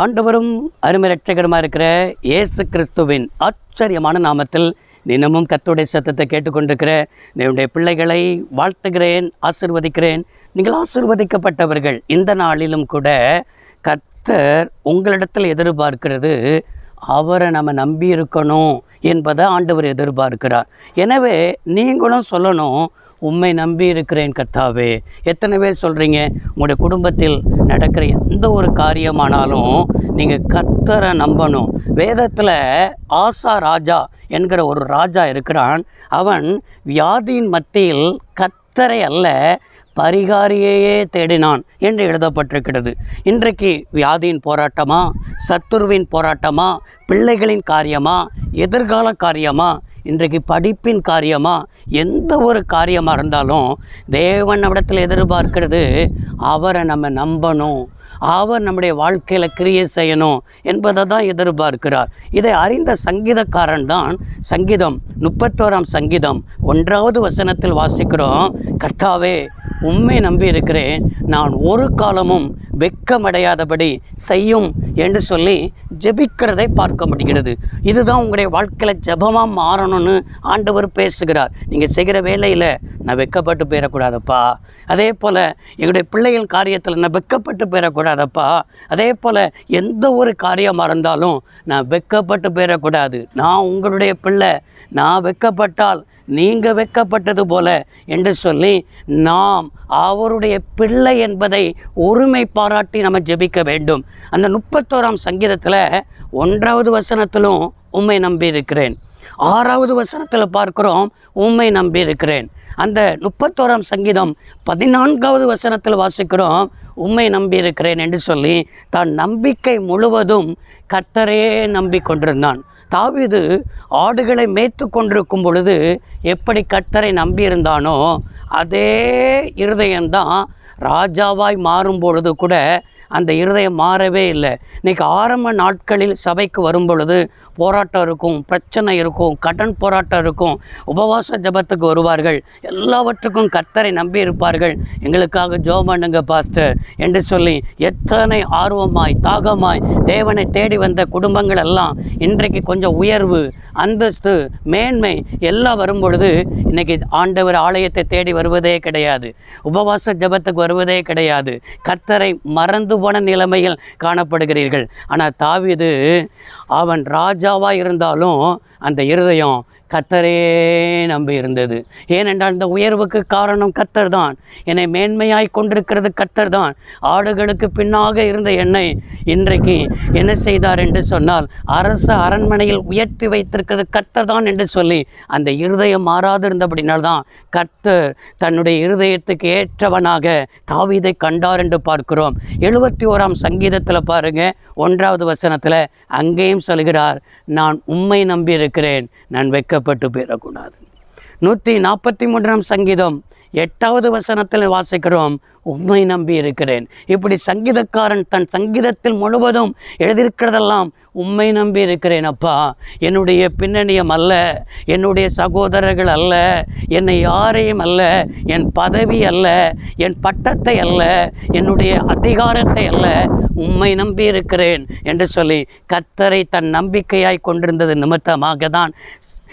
ஆண்டவரும் அருமை ரட்சகருமா இருக்கிற இயேசு கிறிஸ்துவின் ஆச்சரியமான நாமத்தில் தினமும் கத்துடைய சத்தத்தை கேட்டுக்கொண்டிருக்கிற என்னுடைய பிள்ளைகளை வாழ்த்துகிறேன் ஆசிர்வதிக்கிறேன். நீங்கள் ஆசிர்வதிக்கப்பட்டவர்கள். இந்த நாளிலும் கூட கர்த்தர் உங்களிடத்தில் எதிர்பார்க்கிறது அவரை நம்ம நம்பி இருக்கணும் என்பதை ஆண்டவர் எதிர்பார்க்கிறார். எனவே நீங்களும் சொல்லணும் உண்மை நம்பி இருக்கிறேன் கர்த்தாவே. எத்தனை பேர் சொல்கிறீங்க உங்களுடைய குடும்பத்தில் நடக்கிற எந்த ஒரு காரியமானாலும் நீங்கள் கர்த்தரை நம்பணும். வேதத்தில் ஆசா ராஜா என்கிற ஒரு ராஜா இருக்கிறான். அவன் வியாதியின் மத்தியில் கர்த்தரை அல்ல பரிகாரியையே தேடினான் என்று எழுதப்பட்டிருக்கிறது. இன்றைக்கு வியாதியின் போராட்டமா? சத்துருவின் போராட்டமா? பிள்ளைகளின் காரியமா? எதிர்கால காரியமா? இன்றைக்கு படிப்பின் காரியமாக எந்த ஒரு காரியமாக இருந்தாலும் தேவன் நம்மிடத்தில் எதிர்பார்க்கிறது அவரை நம்ம நம்பணும். அவர் நம்முடைய வாழ்க்கையில் கிரியை செய்யணும் என்பதை தான் எதிர்பார்க்கிறார். இதை அறிந்த சங்கீதக்காரன் தான் சங்கீதம் முப்பத்தோராம் சங்கீதம் ஒன்றாவது வசனத்தில் வாசிக்கிறோம் கர்த்தாவே உண்மை நம்பி இருக்கிறேன் நான் ஒரு காலமும் வெக்கமடையாதபடி செய்யும் என்று சொல்லி ஜெபிக்கிறதை பார்க்க முடிகிறது. இதுதான் உங்களுடைய வாழ்க்கையில் ஜெபமாக மாறணும்னு ஆண்டவர் பேசுகிறார். நீங்கள் செய்கிற வேலையில் நான் வெக்கப்பட்டு போயிடக்கூடாதப்பா. அதே போல் எங்களுடைய பிள்ளைகள் காரியத்தில் நான் வெக்கப்பட்டு போயிடக்கூடாதப்பா. அதே போல் எந்த ஒரு காரியமாக இருந்தாலும் நான் வெக்கப்பட்டு போயிடக்கூடாது. நான் உங்களுடைய பிள்ளை. நான் வெக்கப்பட்டால் நீங்கள் வெக்கப்பட்டது போல என்று சொல்லி நாம் அவருடைய பிள்ளை என்பதை ஒருமை பாராட்டி நம்ம ஜெபிக்க வேண்டும். அந்த முப்பத்தோராம் சங்கீதத்தில் ஒன்றாவது வசனத்திலும் உண்மை நம்பி இருக்கிறேன். ஆறாவது வசனத்தில் பார்க்கிறோம் உண்மை நம்பி இருக்கிறேன். அந்த முப்பத்தோராம் சங்கீதம் பதினான்காவது வசனத்தில் வாசிக்கிறோம் உண்மை நம்பி இருக்கிறேன் என்று சொல்லி தான் நம்பிக்கை முழுவதும் கர்த்தரே நம்பி கொண்டிருந்தான். தாவிது ஆடுகளை மேய்த்து கொண்டிருக்கும் பொழுது எப்படி கர்த்தரை நம்பியிருந்தானோ அதே இருதயம்தான் ராஜாவாய் மாறும் பொழுது கூட அந்த இருதயம் மாறவே இல்லை. இன்றைக்கி ஆரம்ப நாட்களில் சபைக்கு வரும் பொழுது போராட்டம் இருக்கும் பிரச்சனை இருக்கும் கடன் போராட்டம் இருக்கும். உபவாச ஜபத்துக்கு வருவார்கள். எல்லாவற்றுக்கும் கத்தரை நம்பி இருப்பார்கள். எங்களுக்காக ஜோ பண்ணுங்க பாஸ்டர் என்று சொல்லி எத்தனை ஆர்வமாய் தாகமாய் தேவனை தேடி வந்த குடும்பங்கள் எல்லாம் இன்றைக்கு கொஞ்சம் உயர்வு அந்தஸ்து மேன்மை எல்லாம் வரும் பொழுது இன்றைக்கி ஆண்டவர் ஆலயத்தை தேடி வருவதே கிடையாது. உபவாச ஜபத்துக்கு வருவதே கிடையாது. கத்தரை மறந்து போன நிலைமையில் காணப்படுகிறீர்கள். ஆனால் தாவிது அவன் ராஜாவாக இருந்தாலும் அந்த இருதயம் கத்தரே நம்பி இருந்தது ஏனென்றால் இந்த உயர்வுக்கு காரணம் கத்தர் தான் என்னை மேன்மையாய் கொண்டிருக்கிறது கத்தர் தான் ஆடுகளுக்கு பின்னாக இருந்த என்னை இன்றைக்கு என்ன செய்தார் என்று சொன்னால் அரச அரண்மனையில் உயர்த்தி வைத்திருக்கிறது கத்தர் தான் என்று சொல்லி அந்த இருதயம் மாறாது இருந்தபடினால் தான் தன்னுடைய இருதயத்துக்கு ஏற்றவனாக தாவீதை கண்டார் என்று பார்க்கிறோம். எழுபத்தி ஓராம் சங்கீதத்தில் பாருங்க ஒன்றாவது வசனத்தில் அங்கேயும் சொல்கிறார் நான் உம்மை நம்பியிருக்கிறேன். நான் நான் வெட்கப்பட்டு போயிடக்கூடாது. நூற்றி நாற்பத்தி மூன்றாம் சங்கீதம் எட்டாவது வசனத்தில் வாசிக்கிறோம் உண்மை நம்பி இருக்கிறேன். இப்படி சங்கீதக்காரன் தன் சங்கீதத்தில் முழுவதும் எழுதியிருக்கிறதெல்லாம் உண்மை நம்பி இருக்கிறேன் அப்பா என்னுடைய பின்னணியம் அல்ல என்னுடைய சகோதரர்கள் அல்ல என்னை யாரையும் அல்ல என் பதவி அல்ல என் பட்டத்தை அல்ல என்னுடைய அதிகாரத்தை அல்ல உம்மை நம்பி இருக்கிறேன் என்று சொல்லி கத்தரை தன் நம்பிக்கையாய் கொண்டிருந்தது நிமித்தமாக தான்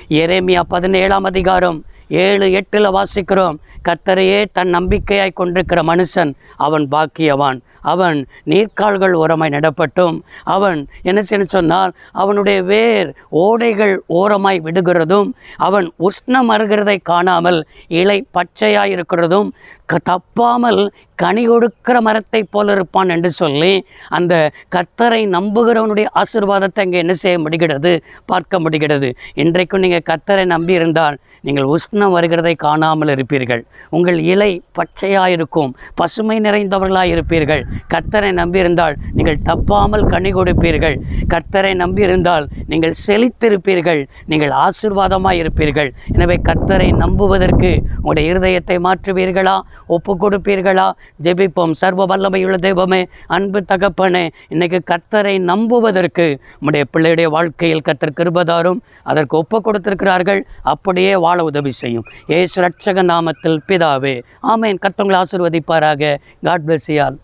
எரேமியா பதினேழாம் அதிகாரம். ஏழு எட்டில் வாசிக்கிறோம். கத்தரையே தன் நம்பிக்கையாய் கொண்டிருக்கிற மனுஷன் அவன் பாக்கியவான். அவன் நீர்க்கால்கள் ஓரமாய் நடப்பட்டும். அவன் என்ன செய்ய சொன்னால் அவனுடைய வேர் ஓடைகள் ஓரமாய் விடுகிறதும் அவன் உஷ்ணம் அருகிறதை காணாமல் இலை பச்சையாய் இருக்கிறதும் க தப்பாமல் கனி கொடுக்கிற மரத்தை போல இருப்பான் என்று சொல்லி அந்த கர்த்தரை நம்புகிறவனுடைய ஆசீர்வாதத்தை அங்கே என்ன செய்ய முடிகிறது? பார்க்க முடிகிறது. இன்றைக்கும் நீங்கள் கர்த்தரை நம்பி இருந்தால் நீங்கள் உஷ்ணம் வருகிறதை காணாமல் இருப்பீர்கள். உங்கள் இலை பச்சையாக இருக்கும் பசுமை நிறைந்தவர்களாக இருப்பீர்கள். கர்த்தரை நம்பியிருந்தால் நீங்கள் தப்பாமல் கனி கொடுப்பீர்கள். கர்த்தரை நம்பியிருந்தால் நீங்கள் செழித்திருப்பீர்கள். நீங்கள் ஆசீர்வாதமாக இருப்பீர்கள். எனவே கர்த்தரை நம்புவதற்கு உங்களுடைய இருதயத்தை மாற்றுவீர்களா? ஒப்பு கொடுப்பீர்களா? ஜெபிப்போம். சர்வ வல்லமையுள்ள தெய்வமே அன்பு தகப்பனே இன்னைக்கு கர்த்தரை நம்புவதற்கு நம்முடைய பிள்ளையுடைய வாழ்க்கையில் கர்த்தர் கிருபதாரும் அதற்கு ஒப்பு கொடுத்திருக்கிறார்கள். அப்படியே வாழ உதவி செய்யும். ஏசு ரட்சக நாமத்தில் பிதாவே ஆமேன். கர்த்தவங்களை ஆசீர்வதிப்பாராக. காட் பிளஸ் யால்